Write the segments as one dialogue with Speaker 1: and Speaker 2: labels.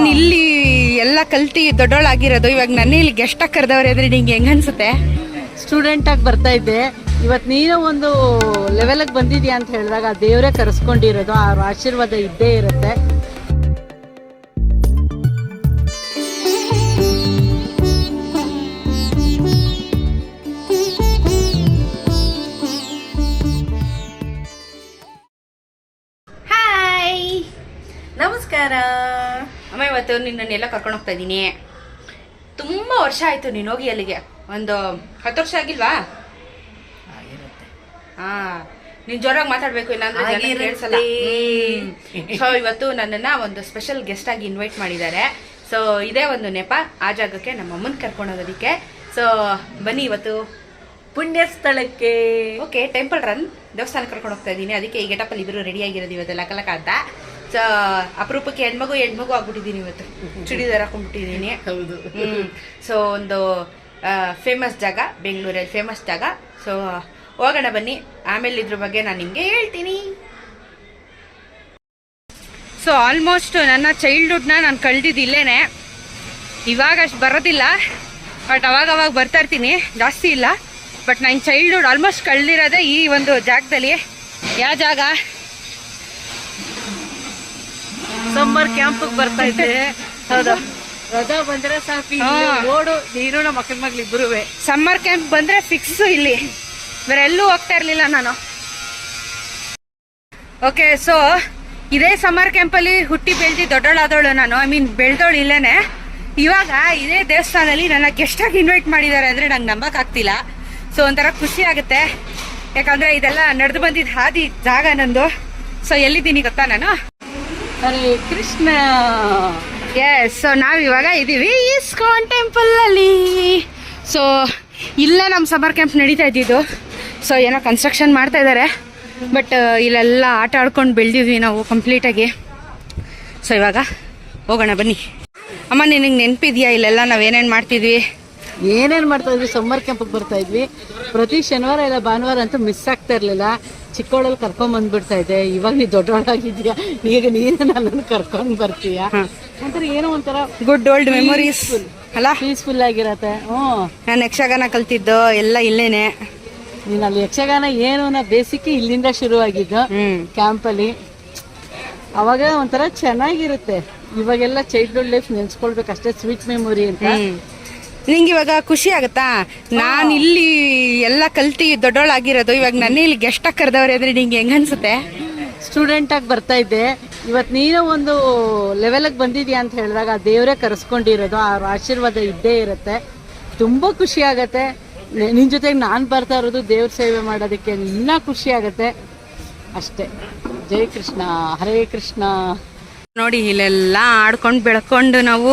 Speaker 1: ನಾನು ಇಲ್ಲಿ ಎಲ್ಲ ಕಲ್ತಿ ದೊಡ್ಡೋಳಾಗಿರೋದು. ಇವಾಗ ನನ್ನ ಇಲ್ಲಿ ಗೆಸ್ಟ್ ಆಗಿ ಕರೆದವ್ರೆ ಅಂದ್ರೆ ನಿಂಗೆ ಹೆಂಗ್ ಅನ್ಸುತ್ತೆ?
Speaker 2: ಸ್ಟೂಡೆಂಟ್ ಆಗಿ ಬರ್ತಾ ಇದ್ದೆ. ಇವತ್ತು ನೀನು ಒಂದು ಲೆವೆಲ್ಗೆ ಬಂದಿದ್ಯಾ ಅಂತ ಹೇಳಿದಾಗ ಆ ದೇವರೇ ಕರೆಸ್ಕೊಂಡಿರೋದು. ಆ ಆಶೀರ್ವಾದ ಇದ್ದೇ ಇರುತ್ತೆ.
Speaker 1: ಇವತ್ತು ನಿನ್ನನ್ನೆಲ್ಲ ಕರ್ಕೊಂಡು ಹೋಗ್ತಾ ಇದ್ದೀನಿ. ತುಂಬಾ ವರ್ಷ ಆಯ್ತು ನೀನು ಹೋಗಿ ಅಲ್ಲಿಗೆ. ಒಂದು ಹತ್ತು ವರ್ಷ ಆಗಿಲ್ವಾ? ಹಾ ನೀನ್ ಜೋರಾಗಿ ಮಾತಾಡ್ಬೇಕು ಇಲ್ಲಾಂದ್ರೆ. ಸೊ ಇವತ್ತು ನನ್ನನ್ನ ಒಂದು ಸ್ಪೆಷಲ್ ಗೆಸ್ಟ್ ಆಗಿ ಇನ್ವೈಟ್ ಮಾಡಿದ್ದಾರೆ. ಸೊ ಇದೇ ಒಂದು ನೆಪ ಆ ಜಾಗಕ್ಕೆ ನಮ್ಮ ಅಮ್ಮನ್ ಕರ್ಕೊಂಡು ಹೋಗೋದಿಕ್ಕೆ. ಸೊ ಬನ್ನಿ ಇವತ್ತು.
Speaker 2: ಪುಣ್ಯ ಸ್ಥಳಕ್ಕೆ.
Speaker 1: ಓಕೆ ಟೆಂಪಲ್ ರನ್ ದೇವಸ್ಥಾನ ಕರ್ಕೊಂಡು ಹೋಗ್ತಾ ಇದ್ದೀನಿ. ಅದಕ್ಕೆ ಈ ಗೆಟಪಲ್ಲಿ ಇಬ್ಬರು ರೆಡಿ ಆಗಿರೋದು ಇವತ್ತು ಲಕ ಲಕ್ಕ ಅಂತ. ಅಪರೂಪಕ್ಕೆ ಹೆಣ್ಮಗು ಹೆಣ್ಮಗು ಆಗ್ಬಿಟ್ಟಿದ್ದೀನಿ ಇವತ್ತು. ಚೂಡಿದಾರ್ ಹಾಕೊಂಡ್ಬಿಟ್ಟಿದ್ದೀನಿ.
Speaker 2: ಹೌದು.
Speaker 1: ಸೊ ಒಂದು ಫೇಮಸ್ ಜಾಗ ಬೆಂಗಳೂರಲ್ಲಿ ಫೇಮಸ್ ಜಾಗ. ಸೊ ಹೋಗೋಣ ಬನ್ನಿ. ಆಮೇಲೆ ಇದ್ರ ಬಗ್ಗೆ ನಾನು ನಿಮಗೆ ಹೇಳ್ತೀನಿ. ಸೊ ಆಲ್ಮೋಸ್ಟ್ ನನ್ನ ಚೈಲ್ಡ್ಹುಡ್ನ ನಾನು ಕಳೆದಿದ್ದು ಇಲ್ಲೇನೆ. ಇವಾಗ ಅಷ್ಟು ಬರೋದಿಲ್ಲ. ಬಟ್ ಅವಾಗ ಅವಾಗ ಬರ್ತಾ ಇರ್ತೀನಿ. ಜಾಸ್ತಿ ಇಲ್ಲ. ಬಟ್ ನನ್ನ ಚೈಲ್ಡ್ಹುಡ್ ಆಲ್ಮೋಸ್ಟ್ ಕಳೆದಿರೋದೇ ಈ ಒಂದು ಜಾಗದಲ್ಲಿ. ಯಾವ ಜಾಗ?
Speaker 2: ಸಮ್ಮರ್ ಕ್ಯಾಂಪ್ ಬರ್ತಾ ಇದ್ದೆ.
Speaker 1: ಹೌದು?
Speaker 2: ರಜಾ ಬಂದ್ರೆ ಸಾಕು ನೋಡು ನೀನು ನಮ್ಮ ಮಕ್ಕಳ ಮಗ್ಳು ಇಬ್ಬರುವೆ
Speaker 1: ಸಮ್ಮರ್ ಕ್ಯಾಂಪ್ ಬಂದ್ರೆ ಫಿಕ್ಸ್ ಇಲ್ಲಿ. ಬೇರೆ ಎಲ್ಲೂ ಹೋಗ್ತಾ ಇರ್ಲಿಲ್ಲ ನಾನು. ಓಕೆ ಸೊ ಇದೇ ಸಮ್ಮರ್ ಕ್ಯಾಂಪಲ್ಲಿ ಹುಟ್ಟಿ ಬೆಳೆದಿ ದೊಡ್ಡೋಳಾದವಳು ನಾನು. ಐ ಮೀನ್ ಬೆಳ್ದೋಳು ಇಲ್ಲೇನೆ. ಇವಾಗ ಇದೇ ದೇವಸ್ಥಾನದಲ್ಲಿ ನನ್ನ ಗೆಸ್ಟಾಗಿ ಇನ್ವೈಟ್ ಮಾಡಿದ್ದಾರೆ ಅಂದರೆ ನಂಗೆ ನಂಬಕ್ಕಾಗ್ತಿಲ್ಲ ಸೊ ಒಂಥರ ಖುಷಿ ಆಗುತ್ತೆ. ಯಾಕಂದರೆ ಇದೆಲ್ಲ ನಡೆದು ಬಂದಿದ್ದ ಹಾದಿ ಜಾಗ ನಂದು. ಸೊ ಎಲ್ಲಿದ್ದೀನಿ ಗೊತ್ತಾ ನಾನು?
Speaker 2: ಹರೇ ಕೃಷ್ಣ.
Speaker 1: ಎಸ್ ಸೊ ನಾವು ಇವಾಗ ಇದ್ದೀವಿ ಇಸ್ಕಾನ್ ಟೆಂಪಲ್ ಅಲ್ಲಿ. ಸೊ ಇಲ್ಲೇ ನಮ್ಮ ಸಮ್ಮರ್ ಕ್ಯಾಂಪ್ ನಡೀತಾ ಇದ್ದಿದ್ದು. ಸೊ ಏನೋ ಕನ್ಸ್ಟ್ರಕ್ಷನ್ ಮಾಡ್ತಾ ಇದ್ದಾರೆ ಬಟ್ ಇಲ್ಲೆಲ್ಲ ಆಟ ಆಡ್ಕೊಂಡು ಬೆಳೆದಿದ್ವಿ ನಾವು ಕಂಪ್ಲೀಟಾಗಿ ಸೊ ಇವಾಗ ಹೋಗೋಣ ಬನ್ನಿ. ಅಮ್ಮ, ನಿನಗೆ ನೆನಪಿದೆಯಾ ಇಲ್ಲೆಲ್ಲ ನಾವು ಏನೇನು ಮಾಡ್ತಿದ್ವಿ?
Speaker 2: ಏನೇನ್ ಮಾಡ್ತಾ ಇದ್ವಿ? ಸಮ್ಮರ್ ಕ್ಯಾಂಪಿಗೆ ಬರ್ತಾ ಇದ್ವಿ. ಪ್ರತಿ ಶನಿವಾರ ಇಲ್ಲ ಭಾನುವಾರ ಅಂತೂ ಮಿಸ್ ಆಗ್ತಾ ಇರಲಿಲ್ಲ. ಚಿಕ್ಕವಳಲ್ಲಿ ಕರ್ಕೊಂಡ್ ಬಂದ್ಬಿಡ್ತಾ ಇದ್ದೆ ಇವಾಗ ನೀ ದೊಡ್ಡವಳಾಗಿದ್ಯಾ ಈಗ ನೀನು ನನ್ನನ್ನು ಕರ್ಕೊಂಡು ಬರ್ತೀಯ? ಒಂಥರ ಏನೋ ಒಂಥರ
Speaker 1: ಗುಡ್ ಓಲ್ಡ್ ಮೆಮೊರೀಸ್ ಅಲ್ಲ?
Speaker 2: ಪೀಸ್ಫುಲ್ ಆಗಿರತ್ತೆ. ಹ್ಞೂ.
Speaker 1: ನಾನು ಯಕ್ಷಗಾನ ಕಲ್ತಿದ್ದು ಎಲ್ಲ ಇಲ್ಲೇನೆ.
Speaker 2: ನೀನು ಅಲ್ಲಿ ಯಕ್ಷಗಾನ ಏನು ನಾ ಬೇಸಿಕ್ ಇಲ್ಲಿಂದ ಶುರುವಾಗಿದ್ದು
Speaker 1: ಆಗಿದ್ದು
Speaker 2: ಕ್ಯಾಂಪಲ್ಲಿ ಅವಾಗ ಒಂಥರ ಚೆನ್ನಾಗಿರುತ್ತೆ. ಇವಾಗೆಲ್ಲ ಚೈಲ್ಡ್ಹುಡ್ ಲೈಫ್ ನೆನ್ಸ್ಕೊಳ್ಬೇಕು ಅಷ್ಟೇ ಸ್ವೀಟ್ ಮೆಮೊರಿ ಅಂತ
Speaker 1: ನಿಂಗೆ ಇವಾಗ ಖುಷಿ ಆಗುತ್ತಾ? ನಾನು ಇಲ್ಲಿ ಎಲ್ಲ ಕಲ್ತಿ ದೊಡ್ಡೋಳಾಗಿರೋದು. ಇವಾಗ ನನ್ನ ಇಲ್ಲಿ ಗೆಸ್ಟ್ ಆಗಿ ಕರೆದವ್ರೆ ಅಂದ್ರೆ ನಿಂಗೆ ಹೆಂಗ ಅನ್ಸುತ್ತೆ?
Speaker 2: ಸ್ಟೂಡೆಂಟ್ ಆಗಿ ಬರ್ತಾ ಇದ್ದೆ. ಇವತ್ತು ನೀನು ಒಂದು ಲೆವೆಲ್ಗೆ ಬಂದಿದ್ಯಾ ಅಂತ ಹೇಳಿದಾಗ ಆ ದೇವರೇ ಕರೆಸ್ಕೊಂಡಿರೋದು. ಆ ಆಶೀರ್ವಾದ ಇದ್ದೇ ಇರುತ್ತೆ. ತುಂಬ ಖುಷಿ ಆಗತ್ತೆ. ನೆ- ನಿನ್ ಜೊತೆಗೆ ನಾನು ಬರ್ತಾ ಇರೋದು ದೇವ್ರ ಸೇವೆ ಮಾಡೋದಕ್ಕೆ ಇನ್ನೂ ಖುಷಿ ಆಗತ್ತೆ. ಅಷ್ಟೇ. ಜೈ ಕೃಷ್ಣ. ಹರೇ ಕೃಷ್ಣ.
Speaker 1: ನೋಡಿ ಇಲ್ಲೆಲ್ಲ ಆಡ್ಕೊಂಡು ಬೆಳ್ಕೊಂಡು ನಾವು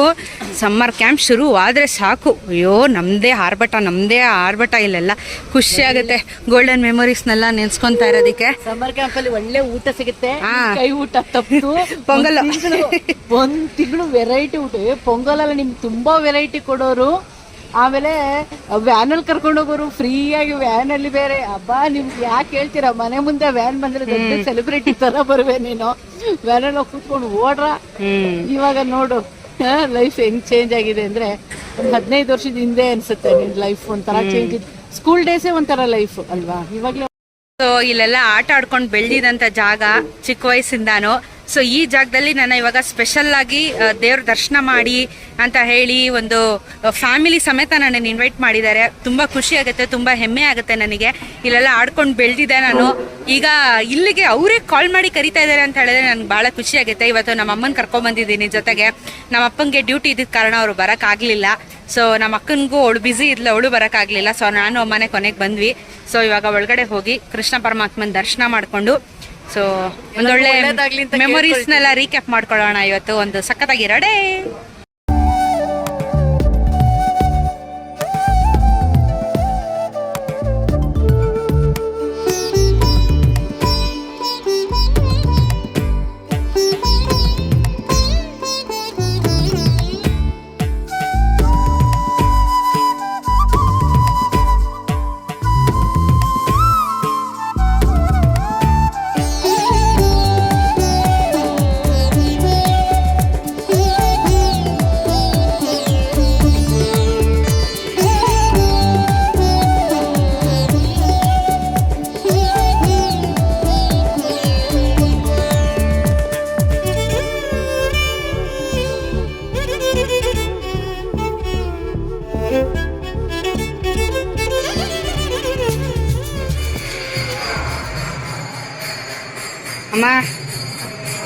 Speaker 1: ಸಮ್ಮರ್ ಕ್ಯಾಂಪ್ ಶುರು ಆದರೆ ಸಾಕು. ಅಯ್ಯೋ ನಮ್ದೇ ಆರ್ಭಟ ನಮ್ಮದೇ ಆರ್ಭಟ ಇಲ್ಲೆಲ್ಲ. ಖುಷಿ ಆಗುತ್ತೆ. ಗೋಲ್ಡನ್ ಮೆಮೊರೀಸ್ನೆಲ್ಲ ನೆನ್ಸ್ಕೊಂತಾ ಇರೋದಕ್ಕೆ.
Speaker 2: ಸಮ್ಮರ್ ಕ್ಯಾಂಪ್ ಅಲ್ಲಿ ಒಳ್ಳೆ ಊಟ ಸಿಗುತ್ತೆ. ಕೈ ಊಟ ತಪ್ಪು
Speaker 1: ಪೊಂಗಲ್.
Speaker 2: ಒಂದು ತಿಂಗಳು ವೆರೈಟಿ ಊಟ. ಪೊಂಗಲಲ್ಲಿ ನಿಮ್ಗೆ ತುಂಬಾ ವೆರೈಟಿ ಕೊಡೋರು. ಆಮೇಲೆ ವ್ಯಾನ್ ಅಲ್ಲಿ ಕರ್ಕೊಂಡು ಹೋಗೋರು ಫ್ರೀ ಆಗಿ ವ್ಯಾನ್ ಅಲ್ಲಿ ಬೇರೆ. ಹಬ್ಬ ನಿಮ್ಗೆ ಯಾಕೆ ಹೇಳ್ತೀರಾ? ಮನೆ ಮುಂದೆ ವ್ಯಾನ್ ಬಂದ್ರೆ ದೊಡ್ಡ ಸೆಲೆಬ್ರಿಟಿ ತರ ಬರುವೆ ನೀನು. ವ್ಯಾನ್ ಅಲ್ಲಿ ಕೂತ್ಕೊಂಡು ಓಡ್ರ. ಇವಾಗ ನೋಡು ಲೈಫ್ ಹೆಂಗ್ ಚೇಂಜ್ ಆಗಿದೆ ಅಂದ್ರೆ ಒಂದ್ ಹದಿನೈದು ವರ್ಷದ ಹಿಂದೆ ಅನ್ಸುತ್ತೆ ನಿನ್ ಲೈಫ್ ಒಂಥರ ಚೇಂಜ್ ಸ್ಕೂಲ್ ಡೇಸೇ ಒಂಥರ ಲೈಫ್ ಅಲ್ವಾ? ಇವಾಗ್ಲೇ
Speaker 1: ಸೊ ಇಲ್ಲೆಲ್ಲ ಆಟ ಆಡ್ಕೊಂಡು ಬೆಳ್ದಿದಂತ ಜಾಗ ಚಿಕ್ಕ ವಯಸ್ಸಿಂದಾನು. ಸೊ ಈ ಜಾಗದಲ್ಲಿ ನಾನು ಇವಾಗ ಸ್ಪೆಷಲ್ ಆಗಿ ದೇವ್ರ ದರ್ಶನ ಮಾಡಿ ಅಂತ ಹೇಳಿ ಒಂದು ಫ್ಯಾಮಿಲಿ ಸಮೇತ ನನ್ನನ್ನು ಇನ್ವೈಟ್ ಮಾಡಿದ್ದಾರೆ. ತುಂಬ ಖುಷಿ ಆಗುತ್ತೆ, ತುಂಬ ಹೆಮ್ಮೆ ಆಗುತ್ತೆ ನನಗೆ. ಇಲ್ಲೆಲ್ಲ ಆಡ್ಕೊಂಡು ಬೆಳೆದಿದ್ದೆ ನಾನು. ಈಗ ಇಲ್ಲಿಗೆ ಅವರೇ ಕಾಲ್ ಮಾಡಿ ಕರಿತಾ ಇದ್ದಾರೆ ಅಂತ ಹೇಳಿದ್ರೆ ನನಗೆ ಭಾಳ ಖುಷಿ ಆಗುತ್ತೆ. ಇವತ್ತು ನಮ್ಮ ಅಮ್ಮನ ಕರ್ಕೊಂಬಂದಿದ್ದೀನಿ ಜೊತೆಗೆ. ನಮ್ಮ ಅಪ್ಪನಿಗೆ ಡ್ಯೂಟಿ ಇದ್ದಿದ್ದ ಕಾರಣ ಅವರು ಬರೋಕ್ಕಾಗಲಿಲ್ಲ ಸೊ ನಮ್ಮ ಅಕ್ಕನಿಗೂ ಅವಳು ಬ್ಯುಸಿ ಇದ್ಲು, ಅವಳು ಬರೋಕ್ಕಾಗಲಿಲ್ಲ ಸೊ ನಾನು ಮನೆ ಕೊನೆಗೆ ಬಂದ್ವಿ. ಸೊ ಇವಾಗ ಒಳಗಡೆ ಹೋಗಿ ಕೃಷ್ಣ ಪರಮಾತ್ಮನ ದರ್ಶನ ಮಾಡಿಕೊಂಡು ಸೊ ಒಂದೊಳ್ಳೆ ಮೆಮೊರೀಸ್ನೆಲ್ಲ ರೀಕ್ಯಾಪ್ ಮಾಡ್ಕೊಳ್ಳೋಣ ಇವತ್ತು ಒಂದು ಸಖತ್ತಾಗಿರೋ ಡೇ.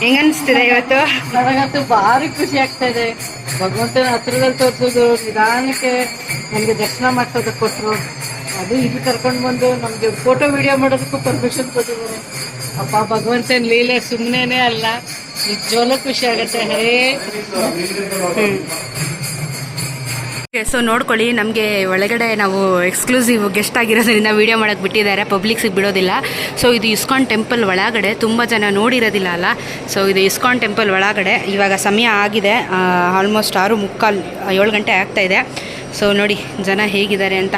Speaker 1: ಹೆಂಗ ಅನ್ಸ್ತಿದೆ ಇವತ್ತು?
Speaker 2: ನನಗಂತೂ ಭಾರಿ ಖುಷಿ ಆಗ್ತಾ ಇದೆ. ಭಗವಂತನ ಹತ್ರದಲ್ಲಿ ತೋರಿಸೋದು ನಿಧಾನಕ್ಕೆ ನಮಗೆ ದರ್ಶನ ಮಾಡ್ಸೋದಕ್ಕೆ ಕೊಟ್ಟರು ಅದು ಇದು ಕರ್ಕೊಂಡು ಬಂದು ನಮಗೆ ಫೋಟೋ ವಿಡಿಯೋ ಮಾಡೋದಕ್ಕೂ ಪರ್ಮಿಷನ್ ಕೊಟ್ಟಿದ್ದಾರೆ. ಅಪ್ಪ ಭಗವಂತನ ಲೀಲೆ ಸುಮ್ಮನೆ ಅಲ್ಲ ನಿಜವಲ್ಲೂ ಖುಷಿ ಆಗುತ್ತೆ. ಹರೇ
Speaker 1: ಸೊ ನೋಡ್ಕೊಳ್ಳಿ, ನಮಗೆ ಒಳಗಡೆ ನಾವು ಎಕ್ಸ್ಕ್ಲೂಸಿವ್ ಗೆಸ್ಟ್ ಆಗಿರೋದ್ರಿಂದ ವಿಡಿಯೋ ಮಾಡೋಕ್ಕೆ ಬಿಟ್ಟಿದ್ದಾರೆ ಪಬ್ಲಿಕ್ಸಿಗೆ ಬಿಡೋದಿಲ್ಲ. ಸೊ ಇದು ಇಸ್ಕಾನ್ ಟೆಂಪಲ್ ಒಳಗಡೆ, ತುಂಬ ಜನ ನೋಡಿರೋದಿಲ್ಲ ಅಲ್ಲ? ಸೊ ಇದು ಇಸ್ಕಾನ್ ಟೆಂಪಲ್ ಒಳಗಡೆ, ಇವಾಗ ಸಮಯ ಆಗಿದೆ ಆಲ್ಮೋಸ್ಟ್ ಆರು ಮುಕ್ಕಾಲು, ಏಳು ಗಂಟೆ ಆಗ್ತಾ ಇದೆ. ಸೊ ನೋಡಿ, ಜನ ಹೇಗಿದ್ದಾರೆ ಅಂತ.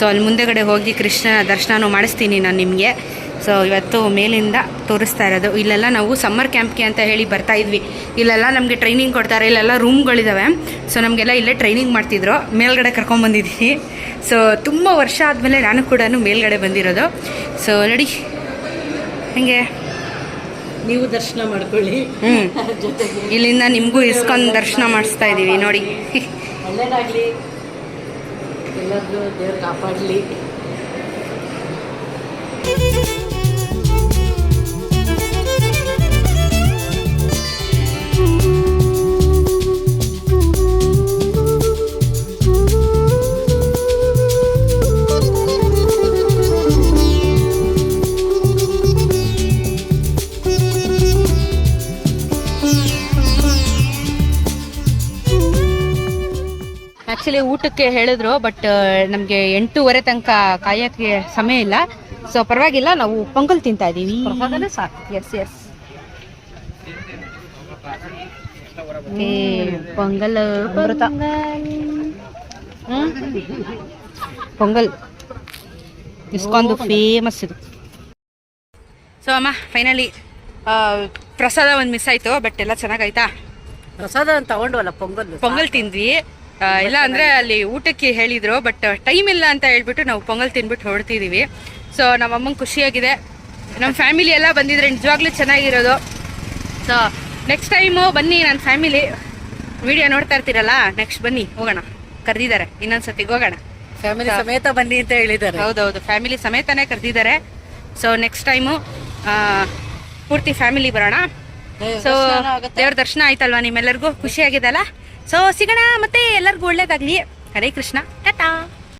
Speaker 1: ಸೊ ಅಲ್ಲಿ ಮುಂದೆಗಡೆ ಹೋಗಿ ಕೃಷ್ಣನ ದರ್ಶನನೂ ಮಾಡಿಸ್ತೀನಿ ನಾನು ನಿಮಗೆ. ಸೊ ಇವತ್ತು ಮೇಲಿಂದ ತೋರಿಸ್ತಾ ಇರೋದು. ಇಲ್ಲೆಲ್ಲ ನಾವು ಸಮ್ಮರ್ ಕ್ಯಾಂಪ್ಗೆ ಅಂತ ಹೇಳಿ ಬರ್ತಾ ಇದ್ವಿ. ಇಲ್ಲೆಲ್ಲ ನಮಗೆ ಟ್ರೈನಿಂಗ್ ಕೊಡ್ತಾರೆ. ಇಲ್ಲೆಲ್ಲ ರೂಮ್ಗಳಿದ್ದಾವೆ ಸೊ ನಮಗೆಲ್ಲ ಇಲ್ಲೇ ಟ್ರೈನಿಂಗ್ ಮಾಡ್ತಿದ್ರು. ಮೇಲ್ಗಡೆ ಕರ್ಕೊಂಬಂದಿದ್ದೀನಿ ಸೊ ತುಂಬ ವರ್ಷ ಆದಮೇಲೆ ನಾನು ಕೂಡ ಮೇಲ್ಗಡೆ ಬಂದಿರೋದು. ಸೊ ನೋಡಿ. ಹಂಗೆ?
Speaker 2: ನೀವು ದರ್ಶನ ಮಾಡ್ಕೊಳ್ಳಿ.
Speaker 1: ಹ್ಞೂ ಇಲ್ಲಿಂದ ನಿಮಗೂ ಇಸ್ಕೊಂಡು ದರ್ಶನ ಮಾಡಿಸ್ತಾ ಇದ್ದೀವಿ. ನೋಡಿ.
Speaker 2: ಒಳ್ಳೇದಾಗಲಿ. ಎಲ್ಲರಿಗೂ ದೇವ್ರು ಕಾಪಾಡಲಿ.
Speaker 1: ಊಟಕ್ಕೆ ಹೇಳಿದ್ರು ಬಟ್ ನಮಗೆ ಎಂಟೂವರೆ ತನಕ ಕಾಯೋಕ್ಕೆ ಸಮಯ ಇಲ್ಲ. ಸೊ ಪರವಾಗಿಲ್ಲ ನಾವು ಪೊಂಗಲ್ ತಿಂತಾ ಇದ್ದೀವಿ. Yes yes pongal? ಪೊಂಗಲ್. ಇಸ್ಕೊಂಡು ಫೇಮಸ್ ಇದು. ಸೊ ಅಮ್ಮ ಫೈನಲಿ ಪ್ರಸಾದ ಒಂದು ಮಿಸ್ ಆಯ್ತು ಬಟ್ ಎಲ್ಲ ಚೆನ್ನಾಗಾಯ್ತಾ?
Speaker 2: ಪ್ರಸಾದ ತಗೊಂಡ್ವಲ್ಲ ಪೊಂಗಲ್
Speaker 1: ಪೊಂಗಲ್ ತಿಂದ್ವಿ. ಇಲ್ಲ ಅಂದ್ರೆ ಅಲ್ಲಿ ಊಟಕ್ಕೆ ಹೇಳಿದ್ರು ಬಟ್ ಟೈಮ್ ಇಲ್ಲ ಅಂತ ಹೇಳ್ಬಿಟ್ಟು ನಾವು ಪೊಂಗಲ್ ತಿನ್ಬಿಟ್ಟು ಹೊರಡ್ತಿದೀವಿ. ಸೊ ನಮ್ಮ ಅಮ್ಮಂಗೆ ಖುಷಿಯಾಗಿದೆ. ನಮ್ಮ ಫ್ಯಾಮಿಲಿ ಎಲ್ಲ ಬಂದಿದ್ರೆ ನಿಜವಾಗ್ಲೂ ಚೆನ್ನಾಗಿರೋದು. ಸೊ ನೆಕ್ಸ್ಟ್ ಟೈಮು ಬನ್ನಿ ನನ್ನ ಫ್ಯಾಮಿಲಿ ವಿಡಿಯೋ ನೋಡ್ತಾ ಇರ್ತೀರಲ್ಲ ನೆಕ್ಸ್ಟ್ ಬನ್ನಿ ಹೋಗೋಣ. ಕರೆದಿದ್ದಾರೆ ಇನ್ನೊಂದ್ಸತಿ ಹೋಗೋಣ.
Speaker 2: ಫ್ಯಾಮಿಲಿ ಸಮೇತ ಬನ್ನಿ ಅಂತ ಹೇಳಿದ್ದಾರೆ.
Speaker 1: ಹೌದೌದು ಫ್ಯಾಮಿಲಿ ಸಮೇತನೇ ಕರೆದಿದ್ದಾರೆ. ಸೊ ನೆಕ್ಸ್ಟ್ ಟೈಮು ಪೂರ್ತಿ ಫ್ಯಾಮಿಲಿ ಬರೋಣ. ಸೊ ದೇವ್ರ ದರ್ಶನ ಆಯ್ತಲ್ವಾ ನಿಮ್ಮೆಲ್ಲರಿಗೂ? ಖುಷಿಯಾಗಿದೆ ಆಗಿದೆಲ್ಲ ಸೊ ಸಿಗೋಣ ಮತ್ತೆ ಎಲ್ಲರಿಗೂ ಒಳ್ಳೇದಾಗ್ಲಿ. ಹರೇ ಕೃಷ್ಣ. ಟಾಟಾ.